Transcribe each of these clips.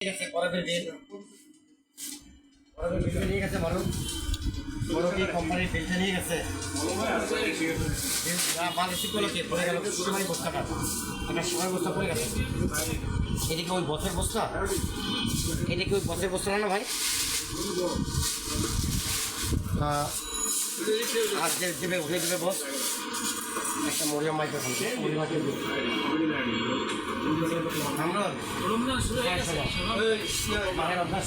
ঠিক আছে বরফের বিল বরফের বিল নিয়ে গেছে বরফ বরফ কি কোম্পানির বিলটা নিয়ে গেছে। মাল রিসিভ করল কে পড়ে গেল সময় বস্তাটা একটা সময় বস্তা পড়ে গেছে এটা কি ওই বছর বস্তা? এটা কি ওই বছর বস্তা না ভাই? আহ, আজ দেবে উঠে দেবে বস। একটা মরিয়াম মাইক্রোফোন মরিয়াম মাইক্রোফোন আমরা মায়ের অভ্যাস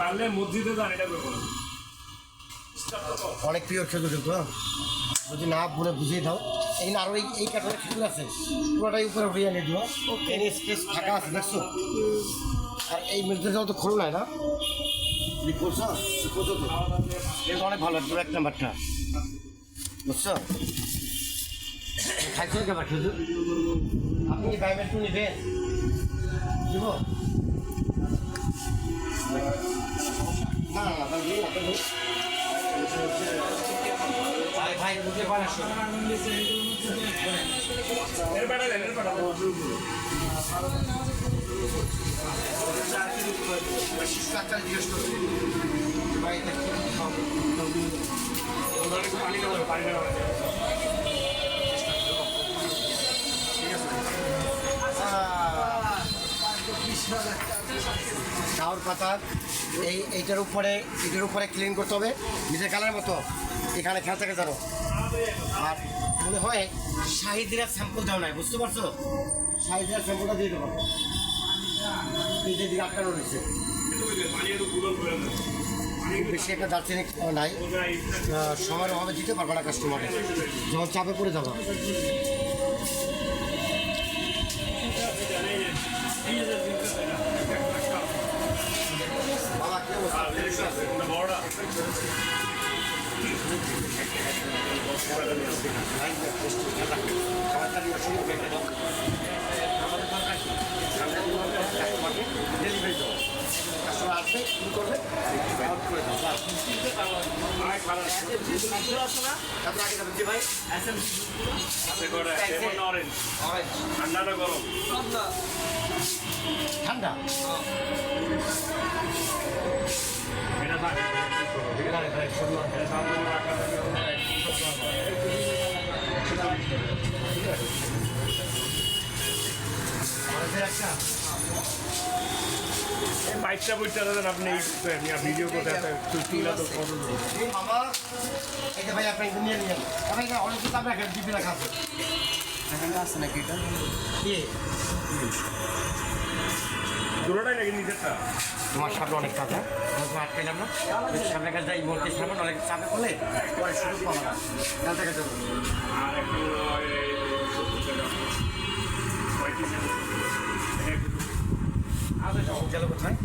পারলে মসজিদে যান এটা করব অনেক প্রিয় খেজুর কিন্তু হ্যাঁ? যদি না বলে বুঝিয়ে দাও। এখানে আরও এই এই কাঠের খেজুর আছে। পুরোটাই উপরে উড়িয়ে নিয়ে দিও। এখানে স্পেস ফাঁকা আছে দেখছ? আর এই মেরজলটাও তো খোলো না? এটা অনেক ভালো একদম এক নাম্বারটা। বুঝছ? খাইছো কেবার খেজুর? আপনি কি টু নেবেন দিব? পানি দেওয়া পানি দেবো পাতা এই এইটার উপরে, এটার উপরে ক্লিন করতে হবে। নিজের কালার মতো এখানে খেয়াল থাকে জানো আর মনে হয় শাহিদিরা স্যাম্পল দেওয়া নাই, বুঝতে পারছ? শাহিদিরা স্যাম্পলটা দিয়ে দেবো। রয়েছে। বেশি একটা দার্জিলিং নাই। সময়ের অভাবে দিতে পারব না কাস্টমারে যখন চাপে পড়ে যাব। আমাদের কি? দেবো আসবে শুরু করবে out করে খারাপ তারপরে আগে যাবেন জি ভাই অরেঞ্জ ঠান্ডাটা গরম ঠান্ডা এটা এটা বাইকটা বইটা দেন আপনি ভিডিও করতে তুলা তো এই মামা এই ভাই আপনি নিয়ে এটা অনেক কিছু আপনার জিপে রাখা আছে। এখানে আছে নাকি এটা তোমার সামনে অনেক কাজ হ্যাঁ তোমাকে আটকাইলাম না সামনে কাজ যাই বলতে সামনে অনেক চাপে করলে পরে সুযোগ পাবো না। আচ্ছা গেল কোথায়?